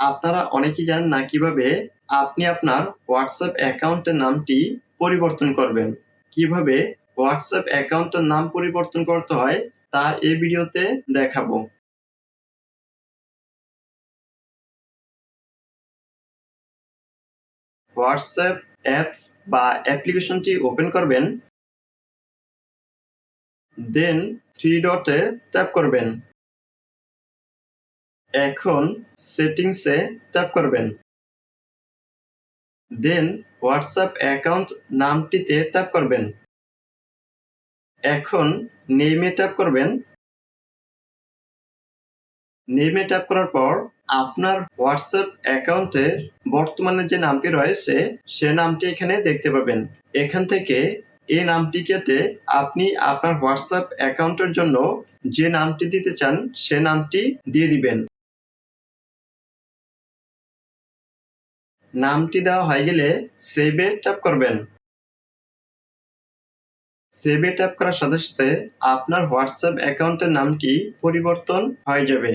আপনারা অনেকেই জানেন না কীভাবে আপনি আপনার হোয়াটসঅ্যাপ অ্যাকাউন্টের নামটি পরিবর্তন করবেন। কীভাবে হোয়াটসঅ্যাপ অ্যাকাউন্টের নাম পরিবর্তন করতে হয় তা এই ভিডিওতে দেখাবো। হোয়াটসঅ্যাপ অ্যাপস বা অ্যাপ্লিকেশনটি ওপেন করবেন। দেন থ্রি ডটে ট্যাপ করবেন। এখন সেটিংসে ট্যাপ করবেন। দেন হোয়াটসঅ্যাপ অ্যাকাউন্ট নামটিতে ট্যাপ করবেন। এখন নেমে ট্যাপ করবেন। নেমে ট্যাপ করার পর আপনার হোয়াটসঅ্যাপ অ্যাকাউন্টে বর্তমানে যে নামটি রয়েছে, সে নামটি এখানে দেখতে পাবেন। এখান থেকে এই নামটি কেটে আপনি আপনার হোয়াটসঅ্যাপ অ্যাকাউন্টের জন্য যে নামটি দিতে চান, সে নামটি দিয়ে দিবেন। নামটি দেওয়া হয়ে গেলে সেভে ট্যাপ করবেন। সেভে ট্যাপ করার সাথে সাথে আপনার হোয়াটসঅ্যাপ অ্যাকাউন্টের নামটি পরিবর্তন হয়ে যাবে।